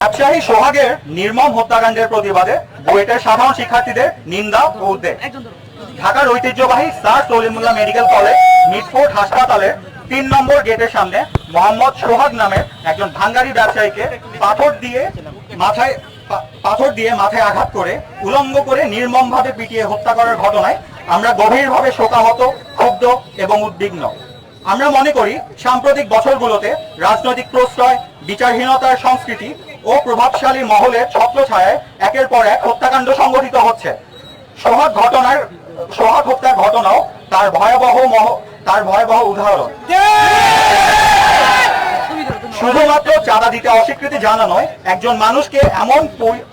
ব্যবসায়ী সোহাগের নির্মম হত্যাকাণ্ডের প্রতিবাদে বুয়েটের সাধারণ শিক্ষার্থীদের নিন্দা ও উদ্বেগ। ঢাকার ঐতিহ্যবাহী sir Salimullah medical college Mitford হাসপাতালের তিন নম্বর গেটের সামনে মোহাম্মদ সোহাগ নামের একজন ভাঙ্গারি ব্যবসায়ীকে পাথর দিয়ে মাথায় পাথর দিয়ে মাথায় আঘাত করে উলঙ্গ করে নির্মমভাবে পিটিয়ে হত্যা করার ঘটনায় আমরা গভীরভাবে শোকাহত ক্ষুব্ধ এবং উদ্বিগ্ন। আমরা মনে করি সাম্প্রতিক বছরগুলোতে রাজনৈতিক প্রশ্রয়, বিচারহীনতার সংস্কৃতি ও প্রভাবশালী মহলের ছত্রছায়ায় একের পর এক হত্যাকাণ্ড সংঘটিত হচ্ছে। সোহাগ ঘটনার সোহাগ হত্যার ঘটনাও তার ভয়াবহ মহ, তার ভয়াবহ উদাহরণ। শুধুমাত্র চাঁদা দিতে অস্বীকৃতি জানানোয় একজন মানুষকে এমন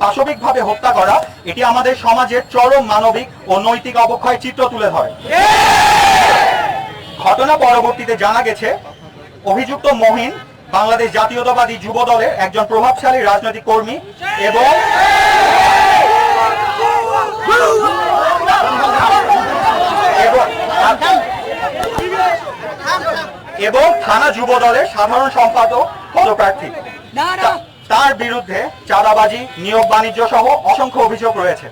পাশবিক ভাবে হত্যা করা, এটি আমাদের সমাজের চরম মানবিক ও নৈতিক অবক্ষয় চিত্র তুলে ধরে। ঘটনা পরবর্তীতে জানা গেছে অভিযুক্ত মহিন বাংলাদেশ জাতীয়তাবাদী যুব দলের একজন প্রভাবশালী রাজনৈতিক কর্মী এবং এবং- থানা যুব দলের সাধারণ সম্পাদক পদপ্রার্থী। তার বিরুদ্ধে চাঁদাবাজি নিয়োগ বাণিজ্য সহ অসংখ্য অভিযোগ রয়েছে।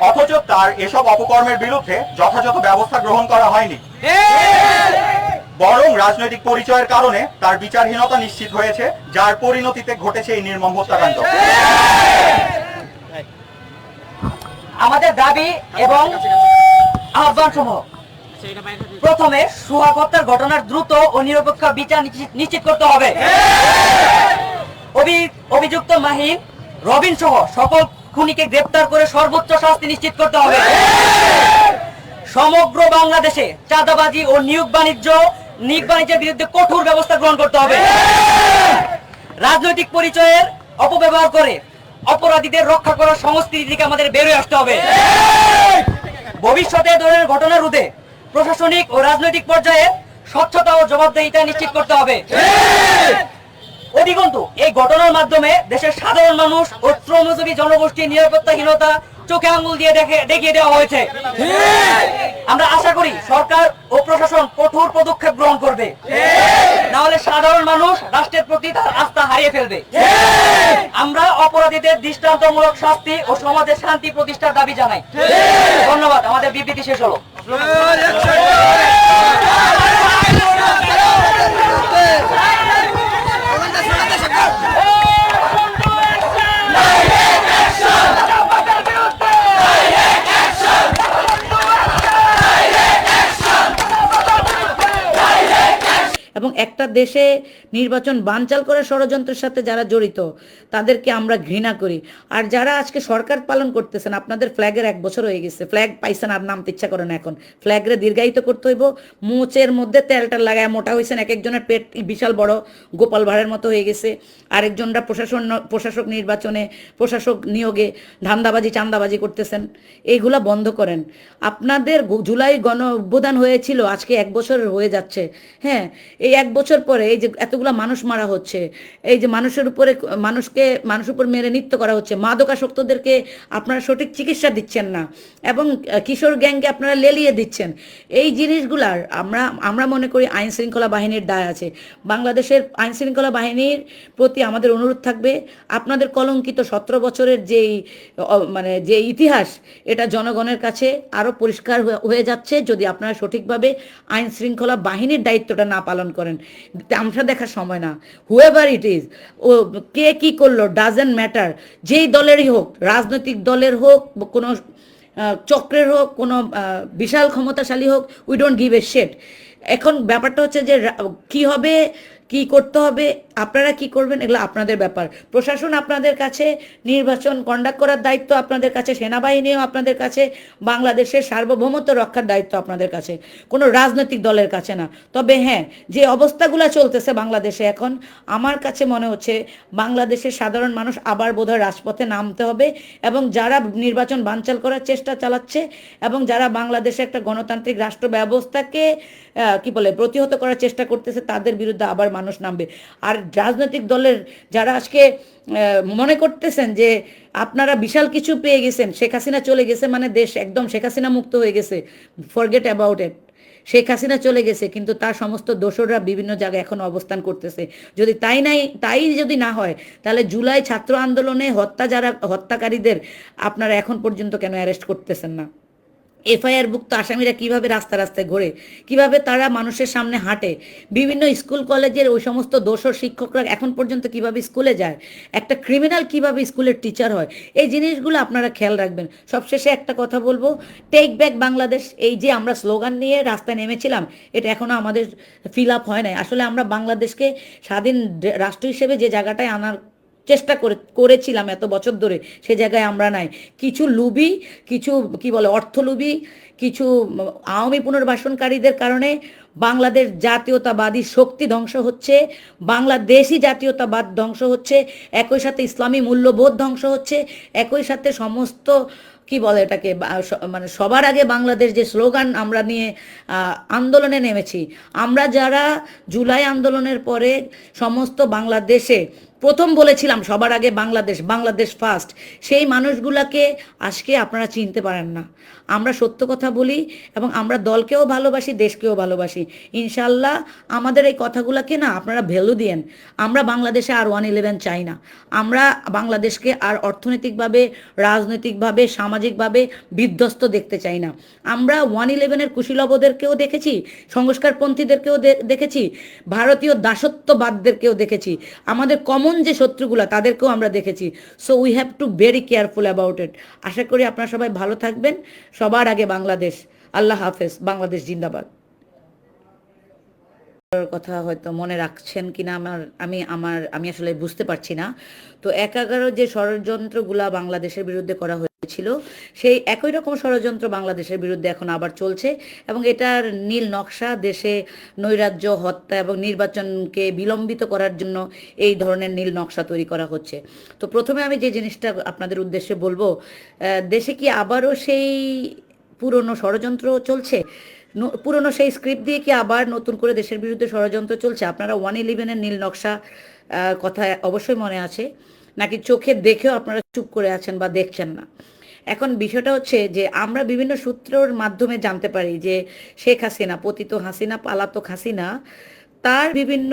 অথচ তার এসব অপকর্মের বিরুদ্ধে যথাযথ ব্যবস্থা গ্রহণ করা হয়নি। বরং রাজনৈতিক পরিচয়ের কারণে তার বিচারহীনতা নিশ্চিত হয়েছে যার পরিণতিতে ঘটেছে এই নির্মম হত্যাকাণ্ড। আমাদের দাবি এবং আহ্বান সমূহ প্রথমে সুহাগ হত্যার ঘটনার দ্রুত ও নিরপেক্ষ বিচার নিশ্চিত- করতে হবে। অভি- অভিযুক্ত মাহিন রবিন সহ সকল খুনিকে গ্রেপ্তার করে সর্বোচ্চ শাস্তি নিশ্চিত করতে হবে। সমগ্র বাংলাদেশে চাঁদাবাজি ও নিয়োগ বাণিজ্য, নিয়োগ বাণিজ্যের বিরুদ্ধে কঠোর ব্যবস্থা গ্রহণ করতে হবে। রাজনৈতিক পরিচয়ের অপব্যবহার করে অপরাধীদের রক্ষা করার সংস্কৃতি থেকে আমাদের বেরোয় আসতে হবে। ভবিষ্যতে ধরনের ঘটনা রোধে প্রশাসনিক ও রাজনৈতিক পর্যায়ে স্বচ্ছতা ও জবাবদিহিতা নিশ্চিত করতে হবে। অধিকন্তু এই ঘটনার মাধ্যমে দেশের সাধারণ মানুষ ও শ্রমজীবী জনগোষ্ঠীর নিরাপত্তাহীনতা চোখে আঙ্গুল দিয়ে দেখে, দেখিয়ে দেওয়া হয়েছে। আমরা আশা করি সরকার ও প্রশাসন কঠোর পদক্ষেপ গ্রহণ করবে। না হলে সাধারণ মানুষ রাষ্ট্রের প্রতি তার আস্থা হারিয়ে ফেলবে। আমরা অপরাধীদের দৃষ্টান্তমূলক শাস্তি ও সমাজের শান্তি প্রতিষ্ঠার দাবি জানাই। ধন্যবাদ, আমাদের বিবৃতি শেষ হলো এবং একটা দেশে নির্বাচন বানচাল করে ষড়যন্ত্রের সাথে যারা জড়িত, তাদেরকে আমরা ঘৃণা করি। আর যারা আজকে সরকার পালন করতেছেন, আপনাদের ফ্ল্যাগের এক বছর হয়ে গেছে। ফ্ল্যাগ পাইছেন আর নামতে ইচ্ছা করে না এখন। ফ্ল্যাগরে দীর্ঘায়িত করতে হইব। মোচের মধ্যে তেলটা লাগায় মোটা হয়েছেন এক একজনের পেট বিশাল বড়। গোপাল ভাড়ের মতো হয়ে গেছে। আরেকজনরা প্রশাসন, প্রশাসক নির্বাচনে, প্রশাসক নিয়োগে ধান্দাবাজি, চান্দাবাজি করতেছেন। এইগুলা বন্ধ করেন। আপনাদের জুলাই গণ অভ্যুত্থান হয়েছিল। আজকে এক বছর হয়ে যাচ্ছে। হ্যাঁ এই এক বছর পরে এই যে এতগুলা মানুষ মারা হচ্ছে, এই যে মানুষের উপরে, মানুষকে মানুষের উপর মেরে নৃত্য করা হচ্ছে, মাদকাসক্তদেরকে আপনারা সঠিক চিকিৎসা দিচ্ছেন না এবং কিশোর গ্যাংকে আপনারা লেলিয়ে দিচ্ছেন। এই জিনিসগুলার আমরা আমরা মনে করি আইন শৃঙ্খলা বাহিনীর দায় আছে। বাংলাদেশের আইন শৃঙ্খলা বাহিনীর প্রতি আমাদের অনুরোধ থাকবে, আপনাদের কলঙ্কিত সতেরো বছরের যেই মানে যে ইতিহাস, এটা জনগণের কাছে আরও পরিষ্কার হয়ে যাচ্ছে যদি আপনারা সঠিকভাবে আইন শৃঙ্খলা বাহিনীর দায়িত্বটা না পালন করেন। তামসা দেখার সময় না। হুয়েভার ইট ইজ ও কে কি করল ডাজেন্ট ম্যাটার যেই দলেরই হোক, রাজনৈতিক দলের হোক, কোনো চক্রের হোক, কোনো বিশাল ক্ষমতাশালী হোক উই ডোন্ট গিভ এ শেট এখন ব্যাপারটা হচ্ছে যে কি হবে? কি করতে হবে, আপনারা কি করবেন, এগুলো আপনাদের ব্যাপার। প্রশাসন আপনাদের কাছে, নির্বাচন কন্ডাক্ট করার দায়িত্ব আপনাদের কাছে, সেনাবাহিনীও আপনাদের কাছে, বাংলাদেশের সার্বভৌমত্ব রক্ষার দায়িত্ব আপনাদের কাছে। কোনো রাজনৈতিক দলের কাছে না। তবে হ্যাঁ যে অবস্থাগুলো চলতেছে বাংলাদেশে এখন, আমার কাছে মনে হচ্ছে বাংলাদেশের সাধারণ মানুষ আবার বোধহয় রাজপথে নামতে হবে এবং যারা নির্বাচন বানচাল করার চেষ্টা চালাচ্ছে এবং যারা বাংলাদেশে একটা গণতান্ত্রিক রাষ্ট্র ব্যবস্থাকে কি বলে, প্রতিহত করার চেষ্টা করতেছে, তাদের বিরুদ্ধে আবার মানুষ নামবে। আর রাজনৈতিক দলের যারা আজকে মনে করতেছেন যে আপনারা বিশাল কিছু পেয়ে গেছেন, শেখ হাসিনা চলে গেছে মানে দেশ একদম শেখ হাসিনা মুক্ত হয়ে গেছে। Forget about it Sheikh Hasina চলে গেছে, কিন্তু তার সমস্ত দোসররা বিভিন্ন জায়গায় এখন অবস্থান করতেছে। যদি তাই নাই, তাই যদি না হয়, তাহলে জুলাই ছাত্র আন্দোলনে হত্যা যারা, হত্যাকারীদের আপনারা এখন পর্যন্ত কেন অ্যারেস্ট করতেছেন না? এফআইআর ভুক্ত আসামিরা কীভাবে রাস্তা রাস্তায় ঘোরে, কীভাবে তারা মানুষের সামনে হাঁটে, বিভিন্ন স্কুল, কলেজের ওই সমস্ত দোষর শিক্ষকরা এখন পর্যন্ত কীভাবে স্কুলে যায়, একটা ক্রিমিনাল কীভাবে স্কুলের টিচার হয়, এই জিনিসগুলো আপনারা খেয়াল রাখবেন। সবশেষে একটা কথা বলব টেক ব্যাক বাংলাদেশ, এই যে আমরা স্লোগান নিয়ে রাস্তায় নেমেছিলাম, এটা এখনও আমাদের ফিল আপ হয় নাই। আসলে আমরা বাংলাদেশকে স্বাধীন রাষ্ট্র হিসেবে যে জায়গাটায় আনার চেষ্টা করে, করেছিলাম এত বছর ধরে, সে জায়গায় আমরা নাই। কিছু লুবি, কিছু, কি বলে, অর্থলুবি, কিছু আওয়ামী পুনর্বাসনকারীদের কারণে বাংলাদেশ জাতীয়তাবাদী শক্তি ধ্বংস হচ্ছে বাংলাদেশি জাতীয়তাবাদ ধ্বংস হচ্ছে, একই সাথে ইসলামী মূল্যবোধ ধ্বংস হচ্ছে, একই সাথে সমস্ত কি বলে এটাকে? মানে সবার আগে বাংলাদেশ যে স্লোগান আমরা নিয়ে আন্দোলনে নেমেছি, আমরা যারা জুলাই আন্দোলনের পরে সমস্ত বাংলাদেশে প্রথম বলেছিলাম সবার আগে বাংলাদেশ বাংলাদেশ ফার্স্ট সেই মানুষগুলাকে আজকে আপনারা চিনতে পারেন না। আমরা সত্য কথা বলি এবং আমরা দলকেও ভালোবাসি, দেশকেও ভালোবাসি। ইনশাল্লাহ আমাদের এই কথাগুলোকে না আপনারা ভ্যালু দিয়েন। আমরা বাংলাদেশে আর ওয়ান ইলেভেন চাই না। আমরা বাংলাদেশকে আর অর্থনৈতিকভাবে, রাজনৈতিকভাবে, সামাজিকভাবে বিধ্বস্ত দেখতে চাই না। আমরা ওয়ান ইলেভেনের কুশীলবদেরকেও দেখেছি, সংস্কারপন্থীদেরকেও দেখেছি, ভারতীয় দাসত্ববাদদেরকেও দেখেছি। আমাদের কমন যে শত্রুগুলা, তাদেরকেও আমরা দেখেছি। So we have to very careful about it আশা করি আপনারা সবাই ভালো থাকবেন। সবার আগে বাংলাদেশ। আল্লাহ হাফেজ, বাংলাদেশ জিন্দাবাদ। কথা হয়তো মনে রাখছেন কিনা আমার, আমি আমার, আমি আসলে বুঝতে পারছি না। তো এক এগারো যে ষড়যন্ত্রগুলা বাংলাদেশের বিরুদ্ধে করা হয়েছিল সেই একই রকম ষড়যন্ত্র বাংলাদেশের বিরুদ্ধে এখন আবার চলছে এবং এটার নীল নকশা দেশে নৈরাজ্য, হত্যা এবং নির্বাচনকে বিলম্বিত করার জন্য এই ধরনের নীল নকশা তৈরি করা হচ্ছে। তো প্রথমে আমি যে জিনিসটা আপনাদের উদ্দেশ্যে বলব দেশে কি আবারও সেই পুরনো ষড়যন্ত্র চলছে? পুরনো সেই স্ক্রিপ্ট দিয়ে কি আবার নতুন করে দেশের বিরুদ্ধে ষড়যন্ত্র চলছে? আপনারা ওয়ান ইলেভেনের নীল নকশা কথা অবশ্যই মনে আছে। নাকি চোখে দেখেও আপনারা চুপ করে আছেন বা দেখছেন না? এখন বিষয়টা হচ্ছে যে আমরা বিভিন্ন সূত্রের মাধ্যমে জানতে পারি যে শেখ হাসিনা, পতিত হাসিনা, পালাতক হাসিনা, তার বিভিন্ন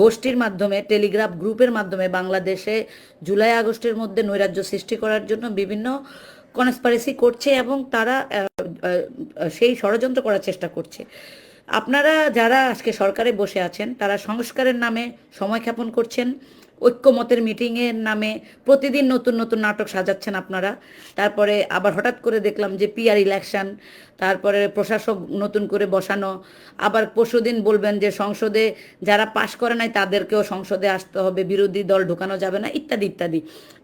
গোষ্ঠীর মাধ্যমে, টেলিগ্রাফ গ্রুপের মাধ্যমে বাংলাদেশে জুলাই আগস্টের মধ্যে নৈরাজ্য সৃষ্টি করার জন্য বিভিন্ন কনস্পারেসি করছে এবং তারা সেই ষড়যন্ত্র করার চেষ্টা করছে। আপনারা যারা আজকে সরকারে বসে আছেন, তারা সংস্কারের নামে সময় ক্ষেপণ করছেন। ঐক্যমতের মিটিংয়ের নামে প্রতিদিন নতুন নতুন নাটক সাজাচ্ছেন আপনারা। তারপরে আবার হঠাৎ করে দেখলাম যে পিআর ইলেকশন তারপরে প্রশাসক নতুন করে বসানো, আবার পরশুদিন বলবেন যে সংসদে যারা পাশ করে নাই তাদেরকেও সংসদে আসতে হবে, বিরোধী দল ঢুকানো যাবে না, ইত্যাদি ইত্যাদি।